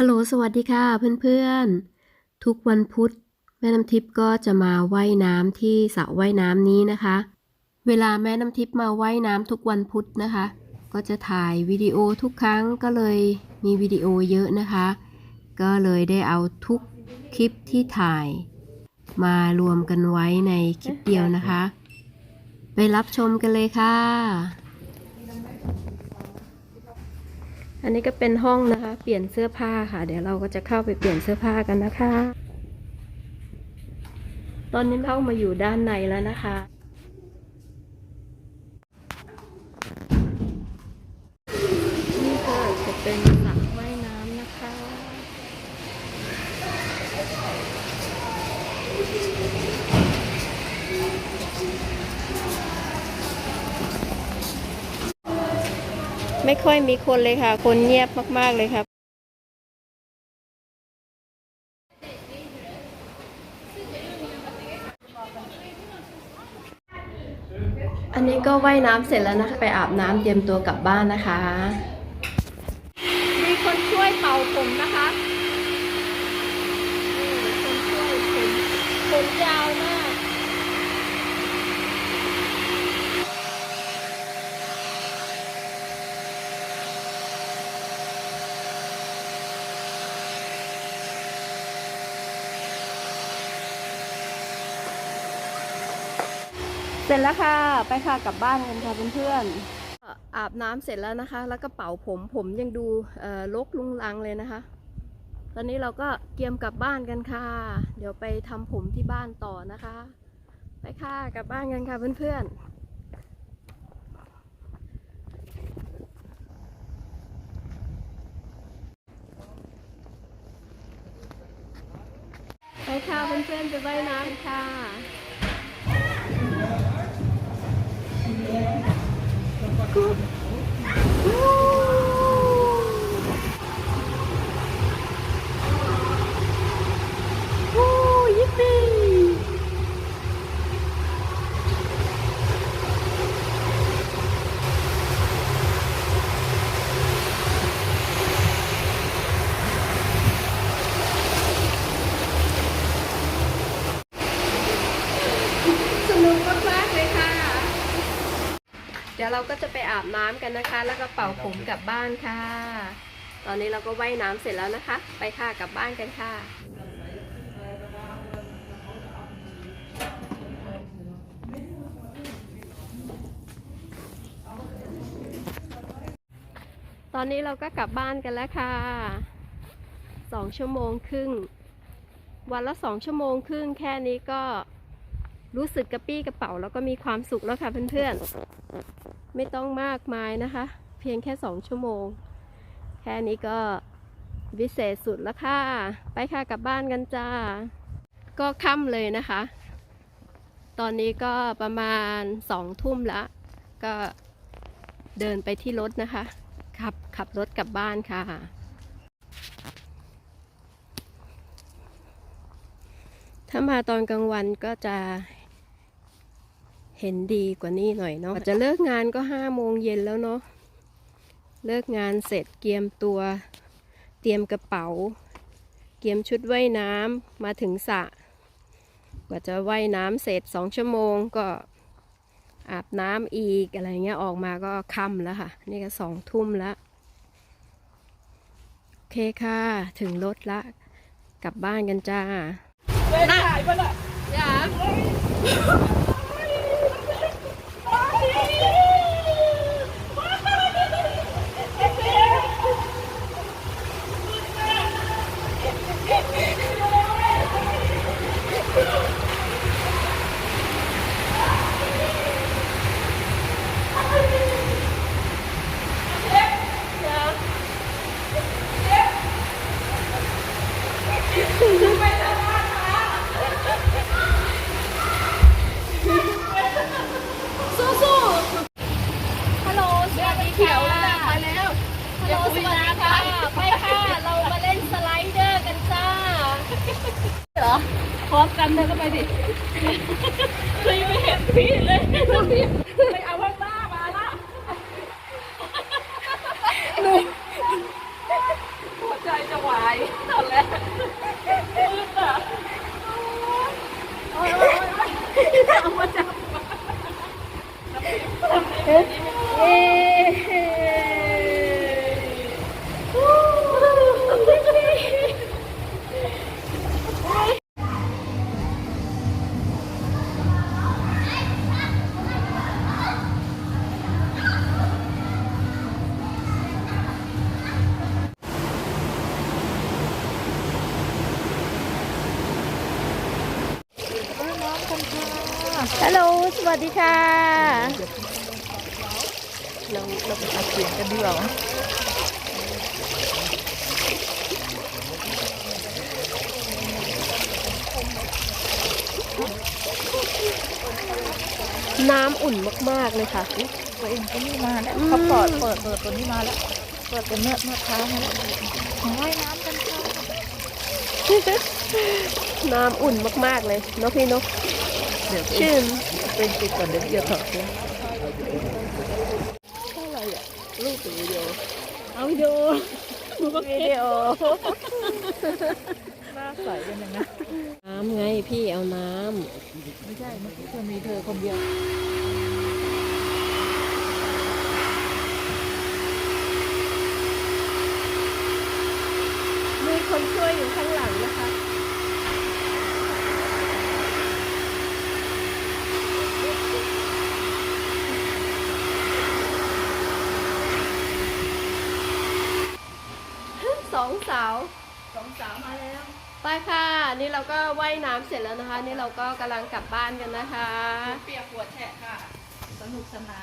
ฮัลโหลสวัสดีค่ะเพื่อนๆ ทุกวันพุธแม่น้ำทิพย์ก็จะมาว่ายน้ำที่สระว่ายน้ำนี้นะคะ เวลาแม่น้ำทิพย์มาว่ายน้ำทุกวันพุธนะคะ ก็จะถ่ายวิดีโอทุกครั้งก็เลยมีวิดีโอเยอะนะคะ ก็เลยได้เอาทุกคลิปที่ถ่าย มารวมกันไว้ในคลิปเดียวนะคะ ไปรับชมกันเลยค่ะ อันนี้ก็เป็นห้องนะคะ เปลี่ยนเสื้อผ้าค่ะ เดี๋ยวเราก็จะเข้าไปเปลี่ยนเสื้อผ้ากันนะคะ ตอนนี้เข้ามาอยู่ด้านในแล้วนะคะ นี่ค่ะจะเป็นสระว่ายน้ำนะคะ ไม่ค่อยมีคนเลยค่ะ คนเงียบมาก ๆ เลยครับอันนี้ก็ว่ายน้ำเสร็จแล้วนะคะ ไปอาบน้ำเตรียมตัวกลับบ้านนะคะ มีคนช่วยเป่าผมนะคะนี่คนช่วยผมผมยาวมาก เสร็จแล้วค่ะ ไปค่ะกลับบ้านกันค่ะเพื่อนๆอาบน้ำเสร็จแล้วนะคะ แล้วก็เป่าผมผมยังดูเอ่อลกลุงลังเลยนะคะ ตอนนี้เราก็เตรียมกลับบ้านกันค่ะ เดี๋ยวไปทำผมที่บ้านต่อนะคะ ไปค่ะกลับบ้านกันค่ะเพื่อนๆไปค่ะเพื่อนๆไปว่ายน้ำค่ะ โอ้ยิปปี้สนุกมากๆเลยค่ะ เดี๋ยวเราก็จะไปอาบน้ำกันนะคะ แล้วก็เป่าผมกลับบ้านค่ะ ตอนนี้เราก็ว่ายน้ำเสร็จแล้วนะคะ ไปค่ะกลับบ้านกันค่ะตอนนี้เราก็กลับบ้านกันแล้วค่ะสองชั่วโมงครึ่ง วันละสองชั่วโมงครึ่งแค่นี้ก็ รู้สึกกระปี้กระเป๋าแล้วก็มีความสุขแล้วค่ะเพื่อนๆ ไม่ต้องมากมายนะคะ เพียงแค่สองชั่วโมง แค่นี้ก็วิเศษสุดแล้วค่ะ ไปค่ะกลับบ้านกันจ้า ก็ค่ำเลยนะคะ ตอนนี้ก็ประมาณสองทุ่มละก็เดินไปที่รถนะคะ ขับขับรถกลับบ้านค่ะถ้ามาตอนกลางวันก็จะ เห็นดีกว่านี้หน่อยเนาะจะเลิกงานก็ห้าโมงเย็นแล้วเนาะเลิกงานเสร็จเตรียมตัว เตรียมกระเป๋าเตรียมชุดว่ายน้ำมาถึงสระกว่าจะว่ายน้ำเสร็จสองชั่วโมงก็อาบน้ำอีกอะไรเงี้ยออกมาก็ค่ำแล้วค่ะ นี่ก็สองทุ่มแล้วโอเคค่ะ ถึงรถละ กลับบ้านกันจ้าอย่า สู้ๆฮัลโหลสวัสดีค่ะไปแล้วฮัลโหลสวัสดีค่ะไปค่ะ เรามาเล่นสไลเดอร์กันจ้า เหรอพร้อมกันเลยก็ไปดิเคยไม่เห็นพี่เลย ฮัลโหล สวัสดีค่ะ เราเราไปอัดเสียงกันดีกว่าไหมน้ำอุ่นมาก ๆ เลยค่ะ ตัวเองก็นี่มาแล้วอืมเขาเปิดเปิดเปิดตัวนี้มาแล้ว เปิดตัวเมื่อเมื่อเช้ามาแล้วของว่ายน้ำกันค่ะน้ำอุ่นมาก ๆ เลยเนอะพี่เนก เดี๋ยวชื่นเป็นติดก่อนเดี๋ยวจะถอดตัวอะไรอะรูปหรือวิดีโอเอาวิดีโอวิดีโอหน้าใสกันยังนะน้ำไงพี่เอาน้ไม่ใช่เมื่อกี้เธอมีเธอคนเดียวำมีคนช่วยอยู่ข้างหลังนะคะ สองสาวสองสาวมาแล้วไปค่ะ นี่เราก็ว่ายน้ำเสร็จแล้วนะคะ นี่เราก็กำลังกลับบ้านกันนะคะ เปียกหัวแฉะค่ะ สนุกสนาน